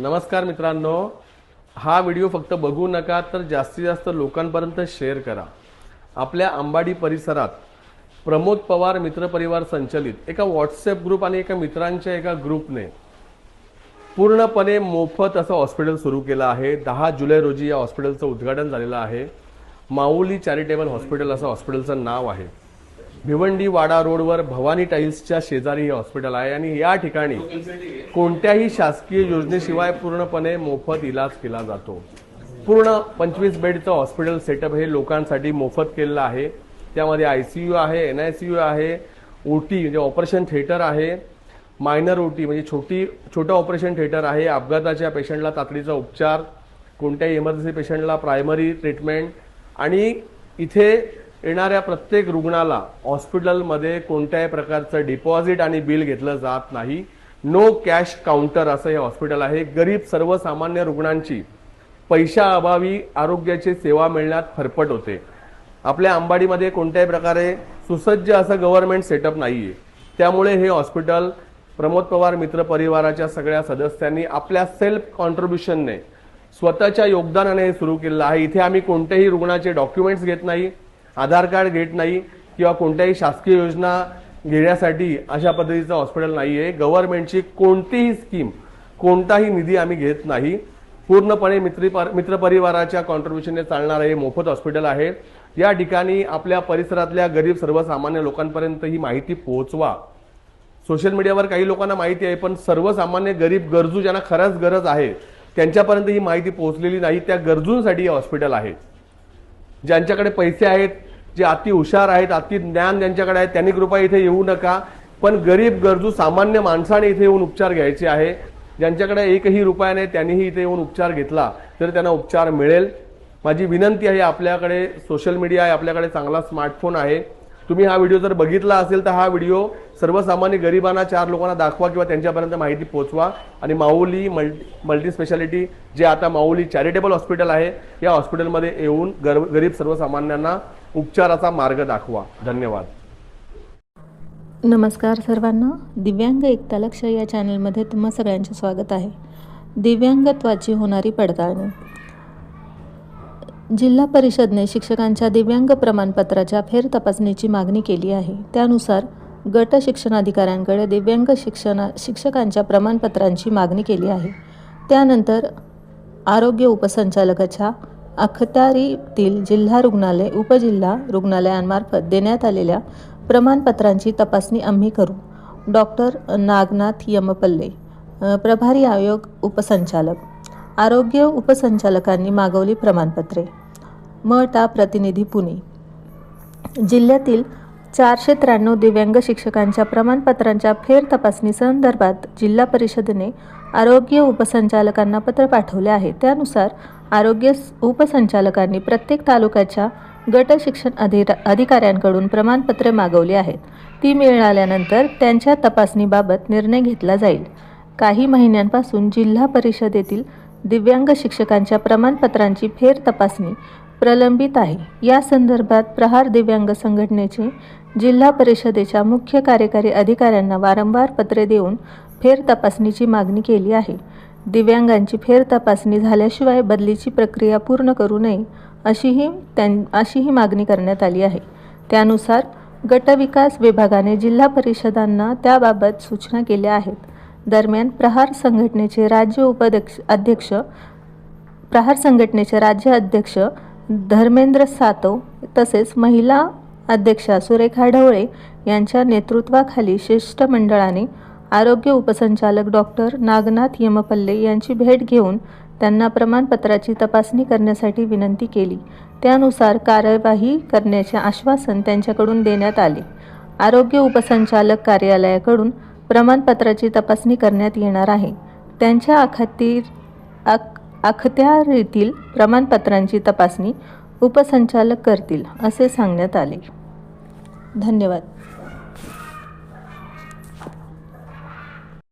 नमस्कार मित्रांनो हा व्हिडिओ फक्त बघू नका तर जास्तीत जास्त लोकांपर्यंत शेअर करा. आपल्या अंबाडी परिसरात प्रमोद पवार मित्रपरिवार संचलित एका व्हॉट्सअप ग्रुप आणि एका मित्रांच्या एका ग्रुपने पूर्णपणे मोफत असं हॉस्पिटल सुरू केलं आहे. दहा जुलै रोजी या हॉस्पिटलचं उद्घाटन झालेलं आहे. माऊली चॅरिटेबल हॉस्पिटल असं हॉस्पिटलचं नाव आहे. भिवंडी वाडा रोडवर भवानी टाईल्सच्या शेजारी हे हॉस्पिटल आहे आणि या ठिकाणी कोणत्याही शासकीय योजनेशिवाय पूर्णपणे मोफत इलाज केला जातो. पूर्ण पंचवीस बेडचं हॉस्पिटल सेटअप हे लोकांसाठी मोफत केलेलं आहे. त्यामध्ये आय सी यू आहे एन आय सी यू आहे ओ टी म्हणजे ऑपरेशन थिएटर आहे मायनर ओ टी म्हणजे छोटी छोटं ऑपरेशन थिएटर आहे अपघाताच्या पेशंटला तातडीचा उपचार कोणत्याही इमर्जन्सी पेशंटला प्रायमरी ट्रीटमेंट आणि इथे येणाऱ्या प्रत्येक रुग्णाला हॉस्पिटलमध्ये कोणत्याही प्रकारचं डिपॉझिट आणि बिल घेतलं जात नाही. नो कॅश काउंटर असं हे हॉस्पिटल आहे. गरीब सर्वसामान्य रुग्णांची पैशाअभावी आरोग्याची सेवा मिळण्यात फरफट होते. आपल्या अंबाडीमध्ये कोणत्याही प्रकारे सुसज्ज असं गव्हर्नमेंट सेटअप नाही आहे त्यामुळे हे हॉस्पिटल प्रमोद पवार मित्र परिवाराच्या सगळ्या सदस्यांनी आपल्या सेल्फ कॉन्ट्रीब्युशनने स्वतःच्या योगदानाने हे सुरू केलेलं आहे. इथे आम्ही कोणत्याही रुग्णाचे डॉक्युमेंट्स घेत नाही. आधार कार्ड घेत नाही किंवा कोणत्याही शासकीय योजना घेण्यासाठी अशा पद्धतीचं हॉस्पिटल नाही आहे गव्हर्नमेंटची कोणतीही स्कीम कोणताही निधी आम्ही घेत नाही. पूर्णपणे मित्री मित्रपरिवाराच्या कॉन्ट्रीब्युशनने चालणारं हे मोफत हॉस्पिटल आहे. या ठिकाणी आपल्या परिसरातल्या गरीब सर्वसामान्य लोकांपर्यंत ही माहिती पोहोचवा. सोशल मीडियावर काही लोकांना माहिती आहे पण सर्वसामान्य गरीब गरजू ज्यांना खरंच गरज आहे त्यांच्यापर्यंत ही माहिती पोहोचलेली नाही. त्या गरजूंसाठी हे हॉस्पिटल आहे. ज्यांच्याकडे पैसे आहेत जे अति हुशार आहेत अति ज्ञान ज्यांच्याकडे आहे त्यांनी कृपया इथे येऊ नका. पण गरीब गरजू सामान्य माणसाने इथे येऊन उपचार घ्यायचे आहे. ज्यांच्याकडे एकही रुपया नाही त्यांनीही इथे येऊन उपचार घेतला तर त्यांना उपचार मिळेल. माझी विनंती आहे आपल्याकडे सोशल मीडिया आहे आपल्याकडे चांगला स्मार्टफोन आहे. तुम्ही हा व्हिडिओ जर बघितला असेल तर हा व्हिडिओ सर्वसामान्य गरिबांना चार लोकांना दाखवा किंवा त्यांच्यापर्यंत माहिती पोहोचवा आणि माऊली मल्टी मल्टी स्पेशालिटी जे आता माऊली चॅरिटेबल हॉस्पिटल आहे या हॉस्पिटलमध्ये येऊन गर गरीब सर्वसामान्यांना उपचाराचा मार्ग दाखवा. धन्यवाद. नमस्कार सर्वांना. दिव्यांग एकता लक्ष या चॅनलमध्ये तुम्हा सगळ्यांचे स्वागत आहे. दिव्यांगत्वाची होणारी पडताळणी. जिल्हा परिषदने शिक्षकांच्या दिव्यांग प्रमाणपत्राच्या फेर तपासणीची मागणी केली आहे. त्यानुसार गट शिक्षणाधिकाऱ्यांकडे दिव्यांग शिक्षणा शिक्षकांच्या प्रमाणपत्रांची मागणी केली आहे. त्यानंतर आरोग्य उपसंचालकाच्या अखत्यारीतील जिल्हा रुग्णालय उपजिल्हा रुग्णालयांमार्फत देण्यात आलेल्या प्रमाणपत्रांची तपासणी आम्ही करू. डॉक्टर नागनाथ यमपल्ले प्रभारी आयोग उपसंचालक. आरोग्य उपसंचालकांनी मागवली प्रमाणपत्रे. मटा प्रतिनिधी पुणे. जिल्ह्यातील चारशे त्र्याण्णव दिव्यांग शिक्षकांच्या प्रमाणपत्रांच्या फेर तपासणी संदर्भात जिल्हा परिषदेने आरोग्य उपसंचालकांना पत्र पाठवले आहे. त्यानुसार आरोग्य उपसंचालकांनी प्रत्येक तालुक्याच्या गट शिक्षण अधि अधिकाऱ्यांकडून प्रमाणपत्रे मागवली आहेत. ती मिळाल्यानंतर त्यांच्या तपासणीबाबत निर्णय घेतला जाईल. काही महिन्यांपासून जिल्हा परिषदेतील दिव्यांग शिक्षकांच्या प्रमाणपत्रांची फेर तपासणी प्रलंबित आहे. या संदर्भात प्रहार दिव्यांग संघटनेचे जिल्हा परिषदेच्या मुख्य कार्यकारी अधिकाऱ्यांना वारंवार पत्रे देऊन फेर तपासणीची मागणी केली आहे. दिव्यांगांची फेर तपासणी झाल्याशिवाय बदलीची प्रक्रिया पूर्ण करू नये अशीही त्यां अशीही मागणी करण्यात आली आहे. त्यानुसार गटविकास विभागाने जिल्हा परिषदांना त्याबाबत सूचना केल्या आहेत. दरम्यान प्रहार संघटनेचे राज्य उपाध्यक्ष अध्यक्ष प्रहार संघटनेचे राज्य अध्यक्ष धर्मेंद्र सातव तसेच महिला अध्यक्षा सुरेखा ढवळे यांच्या नेतृत्वाखाली शिष्टमंडळाने आरोग्य उपसंचालक डॉक्टर नागनाथ यमपल्ले यांची भेट घेऊन त्यांना प्रमाणपत्राची तपासणी करण्यासाठी विनंती केली. त्यानुसार कार्यवाही करण्याचे आश्वासन त्यांच्याकडून देण्यात आले. आरोग्य उपसंचालक कार्यालयाकडून प्रमाणपत्राची तपासणी करण्यात येणार आहे. त्यांच्या अखतीर अख अखत्यारीतील प्रमाणपत्रांची तपासणी उपसंचालक करतील असे सांगण्यात आले. धन्यवाद.